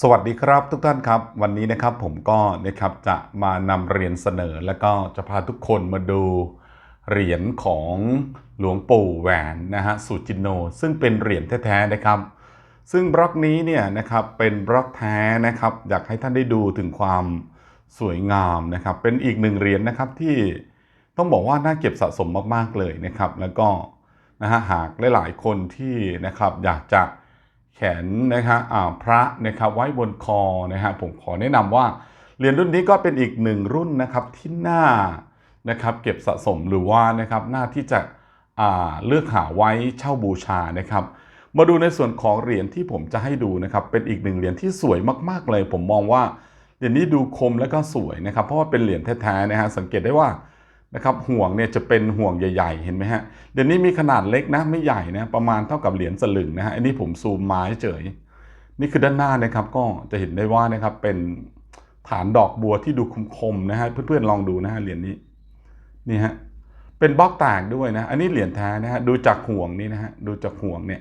สวัสดีครับทุกท่านครับ วันนี้นะครับผมก็นะครับจะมานำเรียนเสนอ แล้วก็จะพาทุกคนมาดูเหรียญของหลวงปู่แหวนนะฮะสุจินโน ซึ่งเป็นเหรียญแท้ๆนะครับ ซึ่งบล็อกนี้เนี่ยนะครับเป็นบล็อกแท้นะครับ อยากให้ท่านได้ดูถึงความสวยงามนะครับ เป็นอีกหนึ่งเหรียญนะครับที่ต้องบอกว่าน่าเก็บสะสมมากๆเลยนะครับ แล้วก็นะฮะหากหลายๆคนที่นะครับอยากจะ แขนนะครับพระนะครับไว้บนคอนะฮะผมขอแนะนำว่าเหรียญรุ่นนี้ก็เป็นอีกหนึ่งรุ่นนะครับที่น่านะครับเก็บสะสมหรือว่านะครับหน้าที่จะเลือกหาไว้เช่าบูชานะครับมาดูในส่วนของเหรียญที่ผมจะให้ดูนะครับเป็นอีกหนึ่งเหรียญที่สวยมาก ๆ เลย ผมมองว่าเหรียญนี้ดูคมแล้วก็สวยนะครับ เพราะว่าเป็นเหรียญแท้ๆนะฮะสังเกตได้ว่า นะครับห่วงเนี่ยจะเป็นห่วงใหญ่ ๆ เห็นไหมฮะเดี๋ยวนี้มีขนาดเล็กนะไม่ใหญ่นะประมาณเท่ากับเหรียญสลึงนะฮะอันนี้ผมซูมมาเฉยนี่คือด้านหน้านะครับก็จะเห็นได้ว่านะครับเป็นฐานดอกบัวที่ดูคมๆนะฮะเพื่อนๆลองดูนะฮะเหรียญนี้นี่ฮะเป็นบล็อกแตกด้วยนะอันนี้เหรียญแท้นะฮะดูจากห่วงนี้นะฮะดูจากห่วงเนี่ย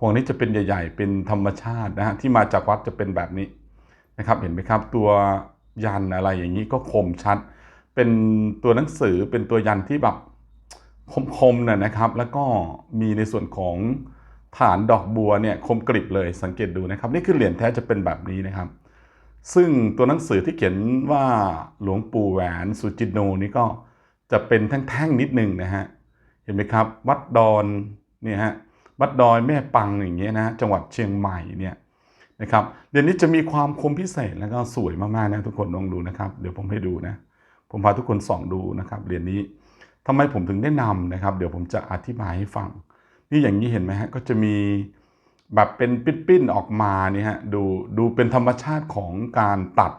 ห่วงนี้จะเป็นใหญ่ ๆ เป็นธรรมชาตินะฮะที่มาจากวัดจะเป็นแบบนี้นะครับเห็นไหมครับ ตัวยันอะไรอย่างนี้ก็คมชัด เป็นตัวหนังสือเป็นตัวยันที่แบบคมๆน่ะนะครับ แล้วก็มีในส่วนของฐานดอกบัวเนี่ยคมกริบเลยสังเกตดูนะครับ นี่คือเหรียญแท้จะเป็นแบบนี้นะครับ ซึ่งตัวหนังสือที่เขียนว่าหลวงปู่แหวนสุจินโนนี่ก็จะเป็นแท่งๆนิดนึงนะฮะเห็นไหมครับ วัดดอนเนี่ยฮะวัดดอยแม่ปังอย่างเงี้ยนะจังหวัดเชียงใหม่เนี่ยนะครับเดี๋ยวนี้จะมีความคมพิเศษแล้วก็สวยมากๆนะทุกคนลองดูนะครับ เดี๋ยวผมให้ดูนะ ผมพาทุกคนส่องดูนะครับเหรียญนี้ทำไมผมถึงได้นำนะครับ เดี๋ยวผมจะอธิบายให้ฟัง นี่อย่างนี้เห็นไหมฮะก็จะมีแบบเป็นปิ้นๆออกมาเนี่ยฮะดูดูเป็นธรรมชาติของการตัด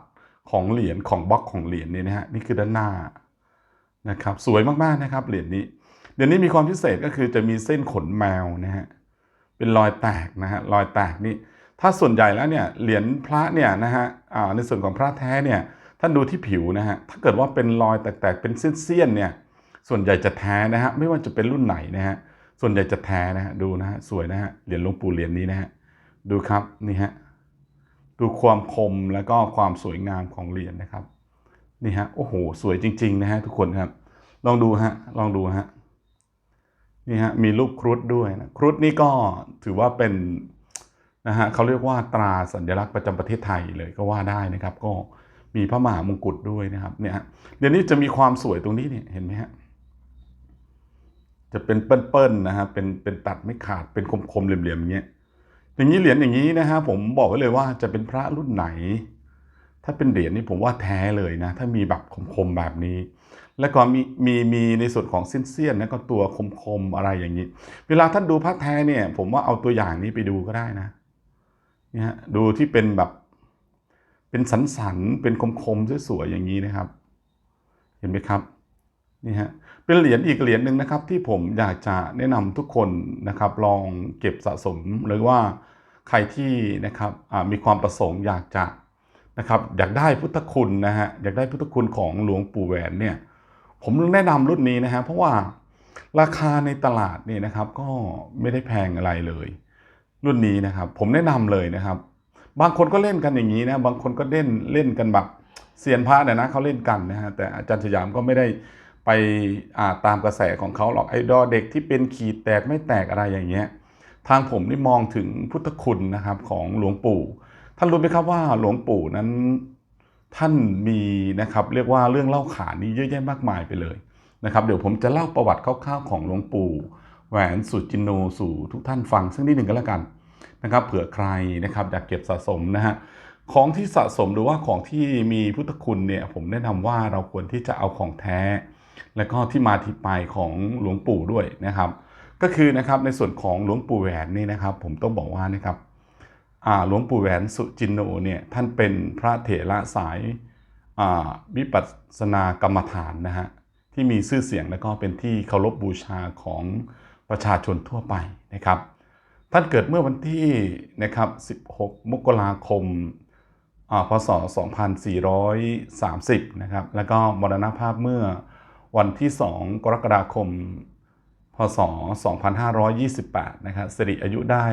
ของเหรียญของบล็อกของเหรียญเนี่ยนะฮะนี่คือด้านหน้านะครับสวยมากๆนะครับเหรียญนี้เดี๋ยวนี้มีความพิเศษก็คือจะมีเส้นขนแมวนะฮะเป็นรอยแตกนะฮะรอยแตกนี่ถ้าส่วนใหญ่แล้วเนี่ยเหรียญพระเนี่ยนะฮะอ่าในส่วนของพระแท้เนี่ย ท่านดูที่ผิวนะฮะ ถ้าเกิดว่าเป็นรอยแตกๆ เป็นเสี้ยนๆเนี่ย ส่วนใหญ่จะแท้นะฮะ ไม่ว่าจะเป็นรุ่นไหนนะฮะ ส่วนใหญ่จะแท้นะฮะ ดูนะฮะ สวยนะฮะ เหรียญหลวงปู่เหรียญนี้นะฮะ ดูครับ นี่ฮะ ดูความคมแล้วก็ความสวยงามของเหรียญนะครับ นี่ฮะ โอ้โห สวยจริง ๆ นะฮะทุกคนครับ ลองดูฮะ ลองดูฮะ นี่ฮะ มีรูปครุฑด้วยนะ ครุฑนี่ก็ถือว่าเป็นนะฮะเขาเรียกว่าตราสัญลักษณ์ประจำประเทศไทยเลยก็ว่าได้นะครับ ก็ มีพระมหามงกุฎด้วยนะครับเนี่ยเดี๋ยวนี้จะมีความสวยตรงนี้เนี่ยเห็นไหมฮะจะเป็นเปิ้ลๆนะฮะเป็นเป็นตัดไม่ขาดเป็นคมๆเหลี่ยมๆอย่างเงี้ยอย่างนี้เหรียญอย่างนี้นะฮะผมบอกไว้เลยว่าจะเป็นพระรุ่นไหน ถ้าเป็นเหรียญนี่ผมว่าแท้เลยนะ ถ้ามีแบบคมๆแบบนี้ แล้วก็มีมีมีในส่วนของเส้นเสี้ยนแล้วก็ตัวคมๆอะไรอย่างนี้ เวลาท่านดูพระแท้เนี่ย ผมว่าเอาตัวอย่างนี้ไปดูก็ได้นะเนี่ยดูที่เป็นแบบ เป็นสันสันเป็นคมๆสวยๆอย่างนี้นะครับ เห็นไหมครับนี่ฮะเป็นเหรียญอีกเหรียญหนึ่งนะครับ ที่ผมอยากจะแนะนำทุกคนนะครับ ลองเก็บสะสมหรือว่าใครที่นะครับมีความประสงค์อยากจะนะครับอยากได้พุทธคุณนะฮะอยากได้พุทธคุณของหลวงปู่แหวนเนี่ยผมแนะนำรุ่นนี้นะฮะเพราะว่าราคาในตลาดเนี่ยนะครับก็ไม่ได้แพงอะไรเลย รุ่นนี้นะครับ ผมแนะนำเลยนะครับ บางคนก็เล่นกันอย่างนี้นะ บางคนก็เล่นเล่นกันแบบเซียนพระเนี่ยนะเขาเล่นกันนะฮะแต่อาจารย์สยามก็ไม่ได้ไปอ่าตามกระแสของเขาหรอกไอ้ดอเด็กที่เป็นขีดแตกไม่แตกอะไรอย่างเงี้ยทางผมนี่มองถึงพุทธคุณนะครับของหลวงปู่ ท่านรู้ไหมครับว่าหลวงปู่นั้นท่านมีนะครับเรียกว่าเรื่องเล่าขานนี้เยอะแยะมากมายไปเลยนะครับเดี๋ยวผมจะเล่าประวัติคร่าวๆของหลวงปู่แหวนสุจินโนสู่ทุกท่านฟังสักนิดหนึ่งก็แล้วกัน นะครับเผื่อใครนะครับอยากเก็บสะสมนะฮะของที่สะสมหรือว่าของที่มีพุทธคุณเนี่ยผมแนะนำว่าเราควรที่จะเอาของแท้ และก็ที่มาที่ไปของหลวงปู่ด้วยนะครับ ก็คือนะครับในส่วนของหลวงปู่แหวนนี่นะครับ ผมต้องบอกว่านะครับหลวงปู่แหวนสุจินโนเนี่ยท่านเป็นพระเถระสายวิปัสสนากรรมฐานนะฮะที่มีชื่อเสียงและก็เป็นที่เคารพบบูชาของประชาชนทั่วไปนะครับ ท่านเกิดเมื่อวันที่นะครับ 16 มกราคมพศ 2430 นะครับ แล้วก็มรณภาพเมื่อวันที่ 2 กรกฎาคม พศ 2528 นะครับสิริอายุได้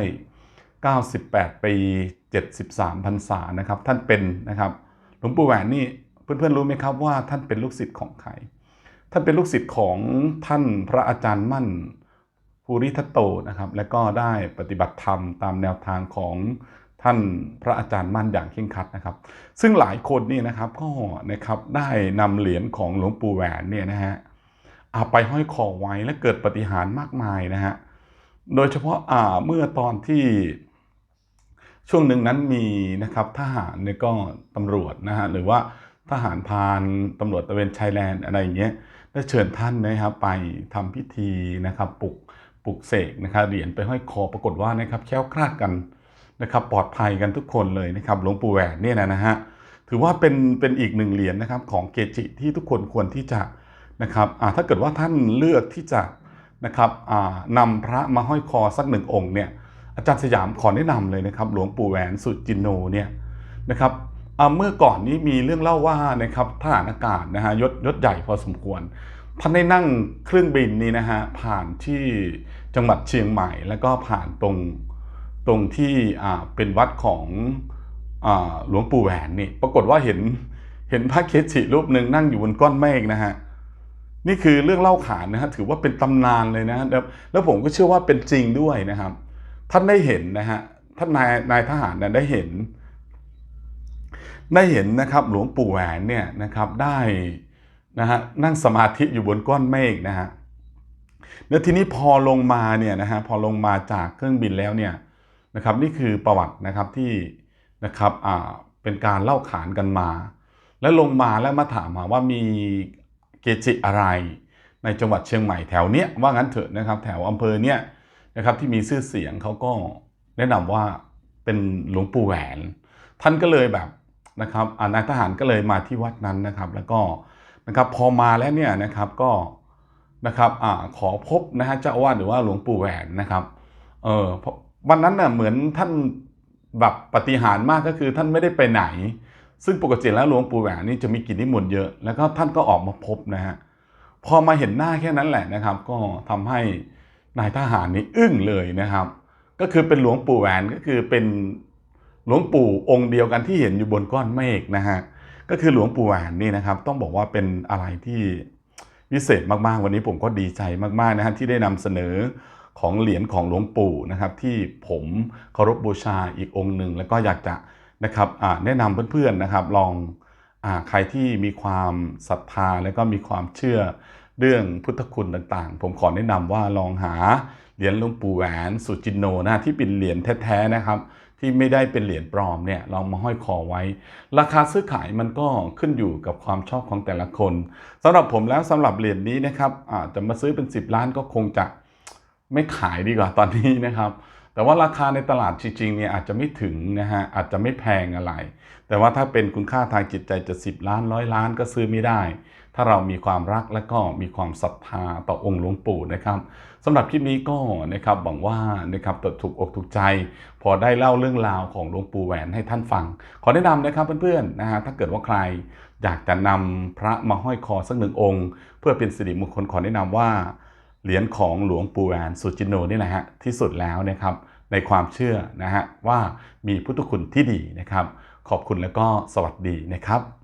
98 ปี 73 พรรษา นะครับ ท่านเป็นนะครับ หลวงปู่แหวนนี่ เพื่อนๆ รู้ไหมครับว่าท่านเป็นลูกศิษย์ของใคร ท่านเป็นลูกศิษย์ของท่านพระอาจารย์มั่น ภูริทัตโตนะครับ และก็ได้ปฏิบัติธรรมตามแนวทางของท่านพระอาจารย์มั่นอย่างเคร่งครัดนะครับ ซึ่งหลายคนนี่นะครับก็นะครับได้นำเหรียญของหลวงปู่แหวนเนี่ยนะฮะเอาไปห้อยคอไว้และเกิดปฏิหารมากมายนะฮะโดยเฉพาะอ่าเมื่อตอนที่ช่วงหนึ่งนั้นมีนะครับทหารเนี่ยก็ตำรวจนะฮะหรือว่าทหารพานตำรวจตะเวนชายแดนอะไรอย่างเงี้ยได้เชิญท่านนะครับไปทำพิธีนะครับปลุก ปลุกเสกนะครับเหรียญไปห้อยคอปรากฏว่านะครับแค้วคลาดกันนะครับปลอดภัยกันทุกคนเลยนะครับหลวงปู่แหวนเนี่ยนะฮะถือว่าเป็นเป็นอีกหนึ่งเหรียญนะครับของเกจิที่ทุกคนควรที่จะนะครับถ้าเกิดว่าท่านเลือกที่จะนะครับนำพระมาห้อยคอสักหนึ่งองค์เนี่ยอาจารย์สยามขอแนะนำเลยนะครับหลวงปู่แหวนสุจินโนเนี่ยนะครับเมื่อก่อนนี้มีเรื่องเล่าว่านะครับทหารอากาศนะฮะยศยศใหญ่พอสมควร ท่านได้นั่งเครื่องบินนี้นะฮะผ่านที่จังหวัดเชียงใหม่ แล้วก็ผ่านตรงตรงที่อ่าเป็นวัดของอ่าหลวงปู่แหวนนี่ปรากฏว่าเห็นเห็นพระเคจิรูปหนึ่งนั่งอยู่บนก้อนเมฆนะฮะนี่คือเรื่องเล่าขานนะฮะถือว่าเป็นตำนานเลยนะแล้วแล้วผมก็เชื่อว่าเป็นจริงด้วยนะครับ ท่านได้เห็นนะฮะท่านนายนายทหารเนี่ยได้เห็น ได้เห็นนะครับหลวงปู่แหวนเนี่ยนะครับได้ นะฮะนั่งสมาธิอยู่บนก้อนเมฆนะฮะแล้วทีนี้พอลงมาเนี่ยนะฮะพอลงมาจากเครื่องบินแล้วเนี่ยนะครับนี่คือประวัตินะครับที่นะครับอ่าเป็นการเล่าขานกันมา แล้วลงมาแล้วมาถามหาว่ามีเกจิอะไร ในจังหวัดเชียงใหม่แถวเนี้ยว่างั้นเถอะนะครับแถวอำเภอเนี้ยนะครับที่มีชื่อเสียงเขาก็แนะนำว่าเป็นหลวงปู่แหวน ท่านก็เลยแบบนะครับอานายทหารก็เลยมาที่วัดนั้นนะครับ แล้วก็ นะครับพอมาแล้วเนี่ยนะครับก็นะครับอขอพบนะฮะเจ้าอาวาสหรือว่าหลวงปู่แหวนนะครับเออเพราะวันนั้นน่ะเหมือนท่านแบบปฏิหารมากก็คือท่านไม่ได้ไปไหน ซึ่งปกติแล้วหลวงปู่แหวนนี่จะมีกิจนิมนต์เยอะ แล้วก็ท่านก็ออกมาพบนะฮะพอมาเห็นหน้าแค่นั้นแหละนะครับ ก็ทำให้นายทหารนี่อึ้งเลยนะครับ ก็คือเป็นหลวงปู่แหวนก็คือเป็นหลวงปู่องค์เดียวกันที่เห็นอยู่บนก้อนเมฆนะฮะ ก็คือหลวงปู่แหวนนี่นะครับต้องบอกว่าเป็นอะไรที่วิเศษมากๆ วันนี้ผมก็ดีใจมากๆนะฮะที่ได้นำเสนอของเหรียญของหลวงปู่นะครับที่ผมเคารพบูชาอีกองค์หนึ่งแล้วก็อยากจะนะครับแนะนำเพื่อนๆนะครับลองอใครที่มีความศรัทธาแล้วก็มีความเชื่อเรื่องพุทธคุณต่างๆ ผมขอแนะนำว่าลองหาเหรียญหลวงปู่แหวนสุจินโนนะที่เป็นเหรียญแท้ๆนะครับ ที่ไม่ได้เป็นเหรียญปลอมเนี่ยลองมาห้อยคอไว้ ราคาซื้อขายมันก็ขึ้นอยู่กับความชอบของแต่ละคนสำหรับผมแล้วสำหรับเหรียญนี้นะครับอาจจะมาซื้อเป็น 10 ล้านก็คงจะไม่ขายดีกว่าตอนนี้นะครับ แต่ว่าราคาในตลาดจริงๆเนี่ยอาจจะไม่ถึงนะฮะอาจจะไม่แพงอะไร แต่ว่าถ้าเป็นคุณค่าทางจิตใจจะ 10 ล้านร้อยล้านก็ซื้อไม่ได้ ถ้าเรามีความรักและก็มีความศรัทธาต่อองค์หลวงปู่นะครับสำหรับคลิปนี้ก็นะครับหวังว่านะครับถูกอกถูกใจ พอได้เล่าเรื่องราวของหลวงปู่แหวนให้ท่านฟัง ขอแนะนำนะครับเพื่อนๆนะฮะถ้าเกิดว่าใครอยากจะนำพระมาห้อยคอสักหนึ่งองค์ เพื่อเป็นสิริมงคลขอแนะนำว่าเหรียญของหลวงปู่แหวนสุจินโนนี่แหละฮะที่สุดแล้วนะครับในความเชื่อนะฮะว่ามีพุทธคุณที่ดีนะครับ ขอบคุณแล้วก็สวัสดีนะครับ